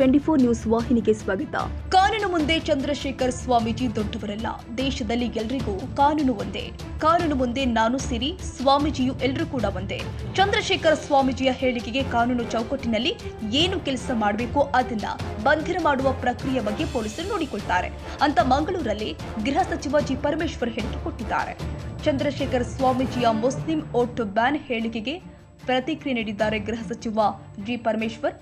TV twenty four news ವಾಹಿನಿಗೆ ಸ್ವಾಗತ. ಕಾನೂನು ಮುಂದೆ ಚಂದ್ರಶೇಖರ್ ಸ್ವಾಮೀಜಿ ದೊಡ್ಡವರಲ್ಲ. ದೇಶದಲ್ಲಿ ಎಲ್ರಿಗೂ ಕಾನೂನು ಒಂದೇ. ಕಾನೂನು ಮುಂದೆ ನಾನು ಸಿರಿ ಸ್ವಾಮೀಜಿಯು ಎಲ್ಲರೂ ಕೂಡ ಒಂದೇ. ಚಂದ್ರಶೇಖರ್ ಸ್ವಾಮೀಜಿಯ ಹೇಳಿಕೆಗೆ ಕಾನೂನು ಚೌಕಟ್ಟಿನಲ್ಲಿ ಏನು ಕೆಲಸ ಮಾಡಬೇಕು ಅದನ್ನ ಬಂಧನ ಮಾಡುವ ಪ್ರಕ್ರಿಯೆ ಬಗ್ಗೆ ಪೊಲೀಸರು ನೋಡಿಕೊಳ್ತಾರೆ. ಅಂತ ಮಂಗಳೂರಲ್ಲಿ ಗೃಹ ಸಚಿವ ಜಿ ಪರಮೇಶ್ವರ್ ಹೇಳಿಕೆ ಕೊಟ್ಟಿದ್ದಾರೆ. ಚಂದ್ರಶೇಖರ್ ಸ್ವಾಮೀಜಿಯ ಮುಸ್ಲಿಂ ಓಟ್ ಬ್ಯಾನ್ ಹೇಳಿಕೆಗೆ ಪ್ರತಿಕ್ರಿಯೆ ನೀಡಿದ್ದಾರೆ ಗೃಹ ಸಚಿವ ಜಿ ಪರಮೇಶ್ವರ್.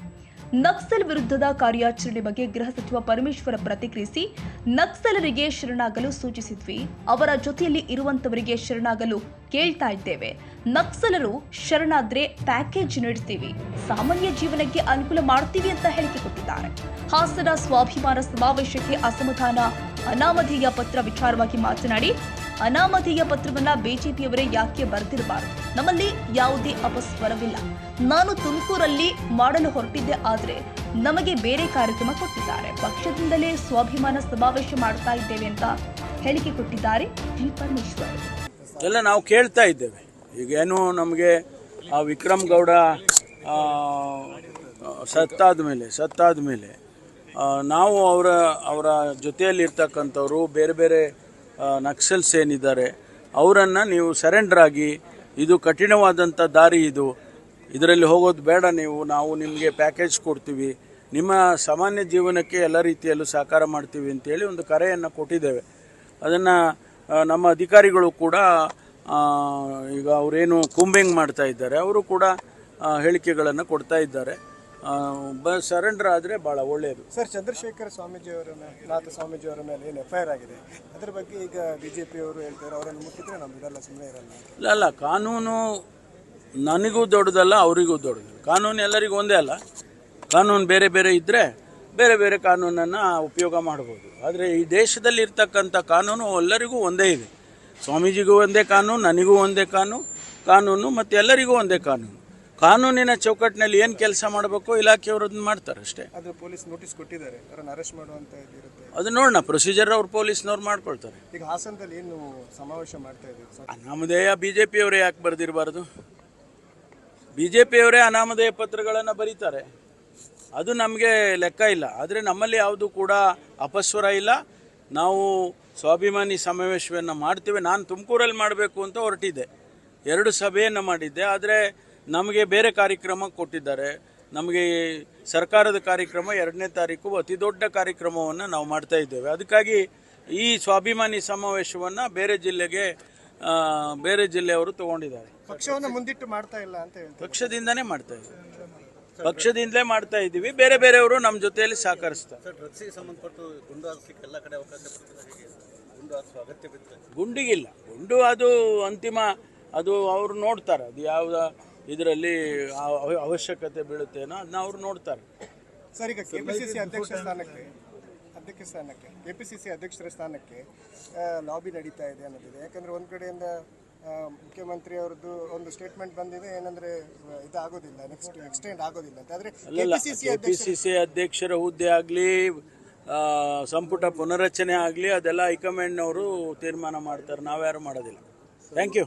ನಕ್ಸಲ್ ವಿರುದ್ಧದ ಕಾರ್ಯಾಚರಣೆ ಬಗ್ಗೆ ಗೃಹ ಸಚಿವ ಪರಮೇಶ್ವರ ಪ್ರತಿಕ್ರಿಯಿಸಿ, ನಕ್ಸಲರಿಗೆ ಶರಣಾಗಲು ಸೂಚಿಸಿದ್ವಿ. ಅವರ ಜೊತೆಯಲ್ಲಿ ಇರುವಂತವರಿಗೆ ಶರಣಾಗಲು ಕೇಳ್ತಾ ಇದ್ದೇವೆ. ನಕ್ಸಲರು ಶರಣಾದ್ರೆ ಪ್ಯಾಕೇಜ್ ನೀಡ್ತೀವಿ. ಸಾಮಾನ್ಯ ಜೀವನಕ್ಕೆ ಅನುಕೂಲ ಮಾಡ್ತೀವಿ ಅಂತ ಹೇಳಿಕೆ ಕೊಟ್ಟಿದ್ದಾರೆ ಹಾಸನ ಸ್ವಾಭಿಮಾನ ಸಮಾವೇಶಕ್ಕೆ ಅಸಮಾಧಾನ, ಅನಾಮಧೇಯ ಪತ್ರ ವಿಚಾರವಾಗಿ ಮಾತನಾಡಿ ಅನಾಮಧೇಯ ಪತ್ರವನ್ನ ಬಿಜೆಪಿಯವರೇ ಯಾಕೆ ಬರೆದಿರಬಾರದು? ನಮ್ಮಲ್ಲಿ ಯಾವುದೇ ಅಪಸ್ವರವಿಲ್ಲ. ನಾನು ತುಮಕೂರಲ್ಲಿ ಮಾಡಲು ಹೊರಟಿದ್ದೆ ಆದರೆ ನಮಗೆ ಬೇರೆ ಕಾರ್ಯಕ್ರಮ ಕೊಟ್ಟಿದ್ದಾರೆ. ಪಕ್ಷದಿಂದಲೇ ಸ್ವಾಭಿಮಾನ ಸಮಾವೇಶ ಮಾಡ್ತಾ ಇದ್ದೇವೆ ಅಂತ ಹೇಳಿಕೆ ಕೊಟ್ಟಿದ್ದಾರೆ ಜಿ ಎಲ್ಲ ನಾವು ಕೇಳ್ತಾ ಇದ್ದೇವೆ. ಈಗೇನು ನಮಗೆ ವಿಕ್ರಮ್ ಗೌಡ ಸತ್ತಾದ ಮೇಲೆ ಸತ್ತಾದ ಮೇಲೆ ನಾವು ಅವರ ಅವರ ಜೊತೆಯಲ್ಲಿ ಇರ್ತಕ್ಕಂಥವ್ರು ಬೇರೆ ಬೇರೆ ನಕ್ಸಲ್ಸ್ ಏನಿದ್ದಾರೆ, ಅವರನ್ನು ನೀವು ಸರೆಂಡರ್ ಆಗಿ ಇದು ಕಠಿಣವಾದಂಥ ದಾರಿ ಇದು. ಇದರಲ್ಲಿ ಹೋಗೋದು ಬೇಡ ನೀವು, ನಾವು ನಿಮಗೆ ಪ್ಯಾಕೇಜ್ ಕೊಡ್ತೀವಿ. ನಿಮ್ಮ ಸಾಮಾನ್ಯ ಜೀವನಕ್ಕೆ ಎಲ್ಲ ರೀತಿಯಲ್ಲೂ ಸಹಕಾರ ಮಾಡ್ತೀವಿ ಅಂತೇಳಿ ಒಂದು ಕರೆಯನ್ನು ಕೊಟ್ಟಿದ್ದೇವೆ. ಅದನ್ನು ನಮ್ಮ ಅಧಿಕಾರಿಗಳು ಕೂಡ ಈಗ ಅವರೇನು ಕುಂಬಿಂಗ್ ಮಾಡ್ತಾ ಇದ್ದಾರೆ, ಅವರು ಕೂಡ ಹೇಳಿಕೆಗಳನ್ನು ಕೊಡ್ತಾ ಇದ್ದಾರೆ. ಬ ಸರೆಂಡರ್ ಆದರೆ ಭಾಳ ಒಳ್ಳೆಯದು ಸರ್ ಚಂದ್ರಶೇಖರ್ ಸ್ವಾಮೀಜಿ ಅವರ ಮೇಲೆ ನಾಥ ಸ್ವಾಮೀಜಿ ಅವರ ಮೇಲೆ ಏನು ಎಫ್ ಐ ಆರ್ ಆಗಿದೆ? ಅದ್ರ ಬಗ್ಗೆ ಈಗ ಬಿ ಜೆ ಪಿಯವರು ಹೇಳ್ತಾರೆ ಅವರನ್ನು ಮುಟ್ಟಿದ್ರೆ ನಾವು ಸುಮ್ಮನೆ ಇರಲ್ಲ. ಇಲ್ಲ ಅಲ್ಲ ಕಾನೂನು ನನಗೂ ದೊಡ್ಡದಲ್ಲ ಅವರಿಗೂ ದೊಡ್ಡದು. ಕಾನೂನು ಎಲ್ಲರಿಗೂ ಒಂದೇ ಅಲ್ಲ. ಕಾನೂನು ಬೇರೆ ಬೇರೆ ಇದ್ದರೆ ಬೇರೆ ಬೇರೆ ಕಾನೂನನ್ನು ಉಪಯೋಗ ಮಾಡ್ಬೋದು. ಆದರೆ ಈ ದೇಶದಲ್ಲಿ ಇರ್ತಕ್ಕಂಥ ಕಾನೂನು ಎಲ್ಲರಿಗೂ ಒಂದೇ ಇದೆ. ಸ್ವಾಮೀಜಿಗೂ ಒಂದೇ ಕಾನೂನು ನನಗೂ ಒಂದೇ ಕಾನೂನು ಕಾನೂನು ಮತ್ತು ಎಲ್ಲರಿಗೂ ಒಂದೇ ಕಾನೂನು. ಕಾನೂನಿನ ಚೌಕಟ್ಟಿನಲ್ಲಿ ಏನು ಕೆಲಸ ಮಾಡಬೇಕು ಇಲಾಖೆಯವರು ಅದನ್ನ ಮಾಡ್ತಾರೆ ಅಷ್ಟೇ. ಅದು ಪೊಲೀಸ್ ನೋಟಿಸ್ ಕೊಟ್ಟಿದ್ದಾರೆ. ಅವರನ್ನು ಅರೆಸ್ಟ್ ಮಾಡುವಂತ ಅದು ನೋಡೋಣ ಪ್ರೊಸೀಜರ್ ಅವ್ರು ಪೊಲೀಸ್ನವ್ರು ಮಾಡ್ಕೊಳ್ತಾರೆ. ಈಗ ಹಾಸನದಲ್ಲಿ ಏನು ಸಮಾವೇಶ ಮಾಡ್ತಾ ಇದ್ದೀವಿ ಅನಾಮಧೇಯ ಬಿ ಜೆ ಪಿಯವರೇ ಯಾಕೆ ಬರೆದಿರಬಾರ್ದು? ಬಿ ಜೆ ಪಿಯವರೇ ಅನಾಮಧೇಯ ಪತ್ರಗಳನ್ನು ಬರೀತಾರೆ. ಅದು ನಮಗೆ ಲೆಕ್ಕ ಇಲ್ಲ. ಆದರೆ ನಮ್ಮಲ್ಲಿ ಯಾವುದು ಕೂಡ ಅಪಸ್ವರ ಇಲ್ಲ. ನಾವು ಸ್ವಾಭಿಮಾನಿ ಸಮಾವೇಶವನ್ನು ಮಾಡ್ತೇವೆ. ನಾನು ತುಮಕೂರಲ್ಲಿ ಮಾಡಬೇಕು ಅಂತ ಹೊರಟಿದ್ದೆ. ಎರಡು ಸಭೆಯನ್ನು ಮಾಡಿದ್ದೆ. ಆದರೆ ನಮಗೆ ಬೇರೆ ಕಾರ್ಯಕ್ರಮ ಕೊಟ್ಟಿದ್ದಾರೆ. ನಮಗೆ ಸರ್ಕಾರದ ಕಾರ್ಯಕ್ರಮ ಎರಡನೇ ತಾರೀಕು ಅತಿ ದೊಡ್ಡ ಕಾರ್ಯಕ್ರಮವನ್ನು ನಾವು ಮಾಡ್ತಾ ಇದ್ದೇವೆ. ಅದಕ್ಕಾಗಿ ಈ ಸ್ವಾಭಿಮಾನಿ ಸಮಾವೇಶವನ್ನು ಬೇರೆ ಜಿಲ್ಲೆಗೆ ಬೇರೆ ಜಿಲ್ಲೆಯವರು ತಗೊಂಡಿದ್ದಾರೆ. ಪಕ್ಷವನ್ನು ಮುಂದಿಟ್ಟು ಮಾಡ್ತಾ ಇಲ್ಲ ಅಂತ ಪಕ್ಷದಿಂದನೇ ಮಾಡ್ತಾ ಇದ್ದೀವಿ. ಪಕ್ಷದಿಂದಲೇ ಮಾಡ್ತಾ ಇದ್ದೀವಿ. ಬೇರೆ ಬೇರೆಯವರು ನಮ್ಮ ಜೊತೆಯಲ್ಲಿ ಸಹಕರಿಸ್ತಾರೆ. ಗುಂಡಿಗಿಲ್ಲ. ಗುಂಡು ಅದು ಅಂತಿಮ ಅದು ಅವರು ನೋಡ್ತಾರೆ. ಅದು ಯಾವ ಇದರಲ್ಲಿ ಅವಶ್ಯಕತೆ ಬೀಳುತ್ತೇನೋ ಅದನ್ನ ಅವ್ರು ನೋಡ್ತಾರೆ. ಸರ್ ಈಗ ಕೆಪಿಸಿಸಿ ಅಧ್ಯಕ್ಷ ಸ್ಥಾನಕ್ಕೆ ಅಧ್ಯಕ್ಷ ಸ್ಥಾನಕ್ಕೆ ಕೆಪಿಸಿಸಿ ಅಧ್ಯಕ್ಷರ ಸ್ಥಾನಕ್ಕೆ ಲಾಬಿ ನಡೀತಾ ಇದೆ ಅನ್ನೋದಿದೆ. ಯಾಕಂದ್ರೆ ಒಂದು ಕಡೆಯಿಂದ ಮುಖ್ಯಮಂತ್ರಿ ಅವರದ್ದು ಒಂದು ಸ್ಟೇಟ್ಮೆಂಟ್ ಬಂದಿದೆ ಏನಂದ್ರೆ ಇದಾಗೋದಿಲ್ಲ ನೆಕ್ಸ್ಟ್ ಎಕ್ಸ್ಟೆಂಡ್ ಆಗೋದಿಲ್ಲ ಅಂತ. ಆದ್ರೆ ಕೆಪಿಸಿಸಿ ಅಧ್ಯಕ್ಷರ ಹುದ್ದೆ ಆಗಲಿ ಸಂಪುಟ ಪುನರಚನೆ ಆಗಲಿ ಅದೆಲ್ಲ ಹೈಕಮಾಂಡ್ನವರು ತೀರ್ಮಾನ ಮಾಡ್ತಾರೆ. ನಾವ್ಯಾರು ಮಾಡೋದಿಲ್ಲ. Thank you